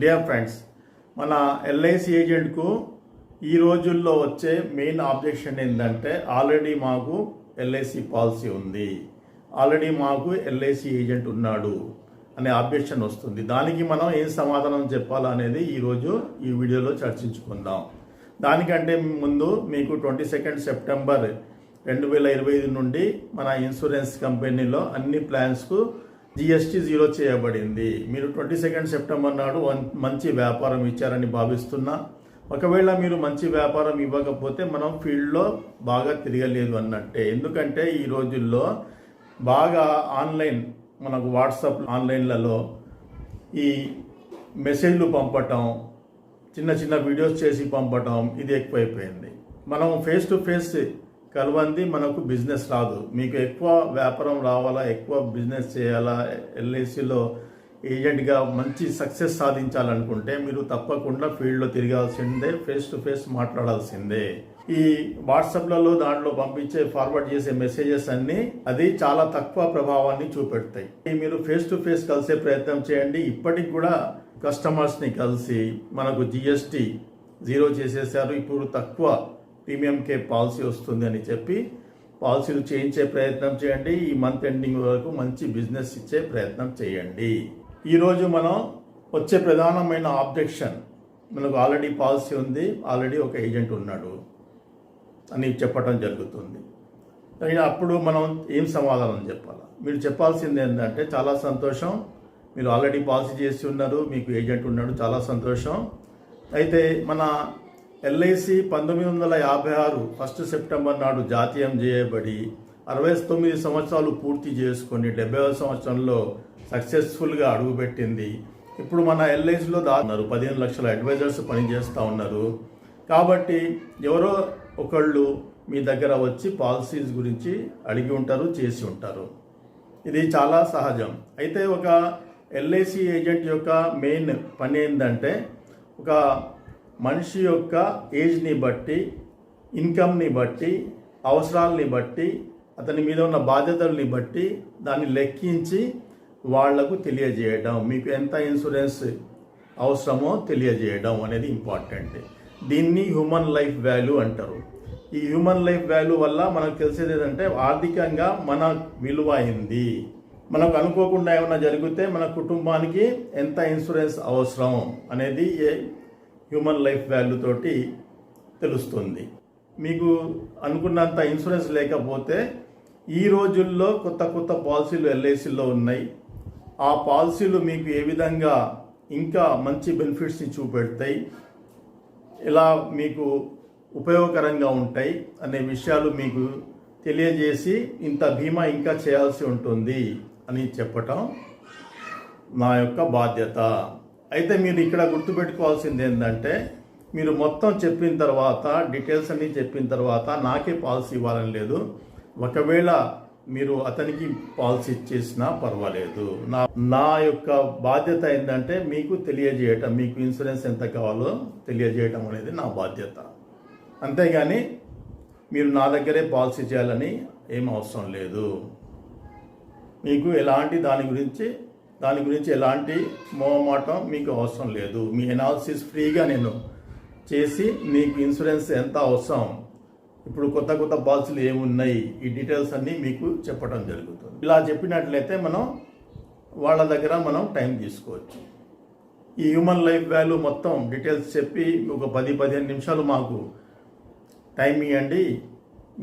Dear friends మన LIC ఏజెంట్కు ఈ రోజుల్లో వచ్చే మెయిన్ ఆబ్జెక్షన్ ఏంటంటే ఆల్రెడీ మాకు ఎల్ఐసి పాలసీ ఉంది. ఆల్రెడీ మాకు ఎల్ఐసి ఏజెంట్ ఉన్నాడు అనే ఆబ్జెక్షన్ వస్తుంది. దానికి మనం ఏం సమాధానం చెప్పాలనేది ఈరోజు ఈ వీడియోలో చర్చించుకుందాం. దానికంటే ముందు మీకు ట్వంటీ సెకండ్ సెప్టెంబర్ రెండు వేల ఇరవై ఐదు నుండి మన ఇన్సూరెన్స్ కంపెనీలో అన్ని ప్లాన్స్కు జిఎస్టీ జీరో చేయబడింది. మీరు ట్వంటీ సెకండ్ సెప్టెంబర్ నాడు వన్- మంచి వ్యాపారం ఇచ్చారని భావిస్తున్నా. ఒకవేళ మీరు మంచి వ్యాపారం ఇవ్వకపోతే మనం ఫీల్డ్లో బాగా తిరగలేదు అన్నట్టే. ఎందుకంటే ఈ రోజుల్లో బాగా ఆన్లైన్ మనకు వాట్సాప్ ఆన్లైన్లలో ఈ మెసేజ్లు పంపటం చిన్న చిన్న వీడియోస్ చేసి పంపటం ఇది ఎక్కువైపోయింది. మనం ఫేస్ టు ఫేస్ కలవంది మనకు బిజినెస్ రాదు. మీకు ఎక్కువ వ్యాపారం రావాలా ఎక్కువ బిజినెస్ చేయాలా ఎల్ఐసిలో ఏజెంట్గా మంచి సక్సెస్ సాధించాలనుకుంటే మీరు తప్పకుండా ఫీల్డ్లో తిరగాల్సిందే ఫేస్ టు ఫేస్ మాట్లాడాల్సిందే. ఈ వాట్సాప్లలో దాంట్లో పంపించే ఫార్వర్డ్ చేసే మెసేజెస్ అన్నీ అది చాలా తక్కువ ప్రభావాన్ని చూపెడతాయి. మీరు ఫేస్ టు ఫేస్ కలిసే ప్రయత్నం చేయండి. ఇప్పటికి కూడా కస్టమర్స్ని కలిసి మనకు జిఎస్టీ జీరో చేసేసారు. ఇప్పుడు తక్కువ ప్రీమియం కే పాలసీ వస్తుంది అని చెప్పి పాలసీలు చేయించే ప్రయత్నం చేయండి. ఈ మంత్ ఎండింగ్ వరకు మంచి బిజినెస్ ఇచ్చే ప్రయత్నం చేయండి. ఈరోజు మనం వచ్చే ప్రధానమైన ఆబ్జెక్షన్. మనకు ఆల్రెడీ పాలసీ ఉంది. ఆల్రెడీ ఒక ఏజెంట్ ఉన్నాడు అని చెప్పటం జరుగుతుంది. అయినా అప్పుడు మనం ఏం సమాధానం చెప్పాలి? మీరు చెప్పాల్సింది ఏంటంటే చాలా సంతోషం. మీరు ఆల్రెడీ పాలసీ చేసి ఉన్నారు. మీకు ఏజెంట్ ఉన్నాడు. చాలా సంతోషం. అయితే మన ఎల్ఐసి పంతొమ్మిది వందల యాభై ఆరు ఫస్ట్ సెప్టెంబర్ నాడు జాతీయం చేయబడి అరవై తొమ్మిది సంవత్సరాలు పూర్తి చేసుకొని డెబ్బై సంవత్సరంలో సక్సెస్ఫుల్గా అడుగుపెట్టింది. ఇప్పుడు మన ఎల్ఐసిలో దాన్నారు పదిహేను లక్షల అడ్వైజర్స్ పనిచేస్తూ ఉన్నారు. కాబట్టి ఎవరో ఒకళ్ళు మీ దగ్గర వచ్చి పాలసీస్ గురించి అడిగి ఉంటారు చేసి ఉంటారు. ఇది చాలా సహజం. అయితే ఒక ఎల్ఐసి ఏజెంట్ యొక్క మెయిన్ పని ఏంటంటే ఒక మనిషి యొక్క ఏజ్ని బట్టి ఇన్కమ్ని బట్టి అవసరాలని బట్టి అతని మీద ఉన్న బాధ్యతల్ని బట్టి దాన్ని లెక్కించి వాళ్ళకు తెలియజేయడం మీకు ఎంత ఇన్సూరెన్స్ అవసరమో తెలియజేయడం అనేది ఇంపార్టెంట్. దీన్ని హ్యూమన్ లైఫ్ వాల్యూ అంటారు. ఈ హ్యూమన్ లైఫ్ వాల్యూ వల్ల మనకు తెలిసేది ఏంటంటే ఆర్థికంగా మన విలువ అయింది మనకు అనుకోకుండా ఏమైనా జరిగితే మన కుటుంబానికి ఎంత ఇన్సూరెన్స్ అవసరం అనేది ఏ హ్యూమన్ లైఫ్ వాల్యూ తోటి తెలుస్తుంది. మీకు అనుకున్నంత ఇన్సూరెన్స్ లేకపోతే ఈ రోజుల్లో కొత్త కొత్త పాలసీలు ఎల్ఐసిలో ఉన్నాయి. ఆ పాలసీలు మీకు ఏ విధంగా ఇంకా మంచి బెనిఫిట్స్ని చూపెడతాయి? ఎలా మీకు ఉపయోగకరంగా ఉంటాయి? అనే విషయాలు మీకు తెలియజేసి ఇంత బీమా ఇంకా చేయాల్సి ఉంటుంది అని చెప్పటం నా యొక్క బాధ్యత. అయితే మీరు ఇక్కడ గుర్తుపెట్టుకోవాల్సింది ఏంటంటే మీరు మొత్తం చెప్పిన తర్వాత డీటెయిల్స్ అన్నీ చెప్పిన తర్వాత నాకే పాలసీ ఇవ్వాలని లేదు. ఒకవేళ మీరు అతనికి పాలసీ ఇచ్చేసినా పర్వాలేదు. నా నా యొక్క బాధ్యత ఏంటంటే మీకు తెలియజేయటం మీకు ఇన్సూరెన్స్ ఎంత కావాలో తెలియజేయటం అనేది నా బాధ్యత. అంతేగాని మీరు నా దగ్గరే పాలసీ చేయాలని ఏం అవసరం లేదు. మీకు ఎలాంటి దాని గురించి దాని గురించి ఎలాంటి మోహమాటం మీకు అవసరం లేదు. మీ ఎనాలిసిస్ ఫ్రీగా నేను చేసి మీకు ఇన్సూరెన్స్ ఎంత అవసరం? ఇప్పుడు కొత్త కొత్త పాలసీలు ఏమున్నాయి? ఈ డీటెయిల్స్ అన్నీ మీకు చెప్పడం జరుగుతుంది. ఇలా చెప్పినట్లయితే మనం వాళ్ళ దగ్గర మనం టైం తీసుకోవచ్చు. ఈ హ్యూమన్ లైఫ్ వాల్యూ మొత్తం డీటెయిల్స్ చెప్పి ఒక పది పదిహేను నిమిషాలు మాకు టైం ఇవ్వండి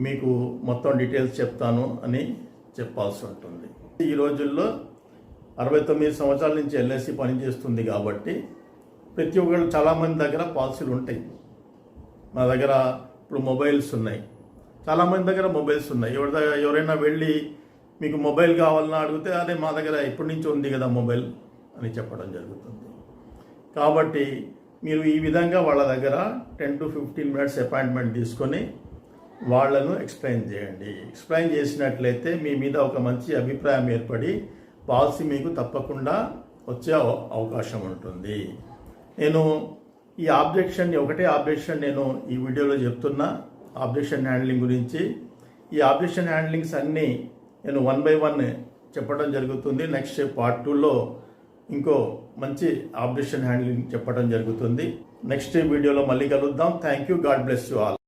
మీకు మొత్తం డీటెయిల్స్ చెప్తాను అని చెప్పాల్సి ఉంటుంది. ఈ రోజుల్లో అరవై తొమ్మిది సంవత్సరాల నుంచి ఎల్ఐసి పనిచేస్తుంది కాబట్టి ప్రతి ఒక్కళ్ళు చాలామంది దగ్గర పాలసీలు ఉంటాయి. మా దగ్గర ఇప్పుడు మొబైల్స్ ఉన్నాయి. చాలామంది దగ్గర మొబైల్స్ ఉన్నాయి. ఎవరి దగ్గర ఎవరైనా వెళ్ళి మీకు మొబైల్ కావాలన్నా అడిగితే అదే మా దగ్గర ఎప్పటి నుంచి ఉంది కదా మొబైల్ అని చెప్పడం జరుగుతుంది. కాబట్టి మీరు ఈ విధంగా వాళ్ళ దగ్గర ten to fifteen minutes appointment తీసుకొని వాళ్ళను ఎక్స్ప్లెయిన్ చేయండి. ఎక్స్ప్లెయిన్ చేసినట్లయితే మీ మీద ఒక మంచి అభిప్రాయం ఏర్పడి పాలసీ మీకు తప్పకుండా వచ్చే అవకాశం ఉంటుంది. నేను ఈ ఆబ్జెక్షన్ ఒకటే ఆబ్జెక్షన్ నేను ఈ వీడియోలో చెప్తున్నా. ఆబ్జెక్షన్ హ్యాండ్లింగ్ గురించి. ఈ ఆబ్జెక్షన్ హ్యాండ్లింగ్స్ అన్నీ నేను వన్ బై వన్ చెప్పడం జరుగుతుంది. నెక్స్ట్ పార్ట్ టూలో ఇంకో మంచి ఆబ్జెక్షన్ హ్యాండ్లింగ్ చెప్పడం జరుగుతుంది. నెక్స్ట్ వీడియోలో మళ్ళీ కలుద్దాం. Thank you. God bless you all.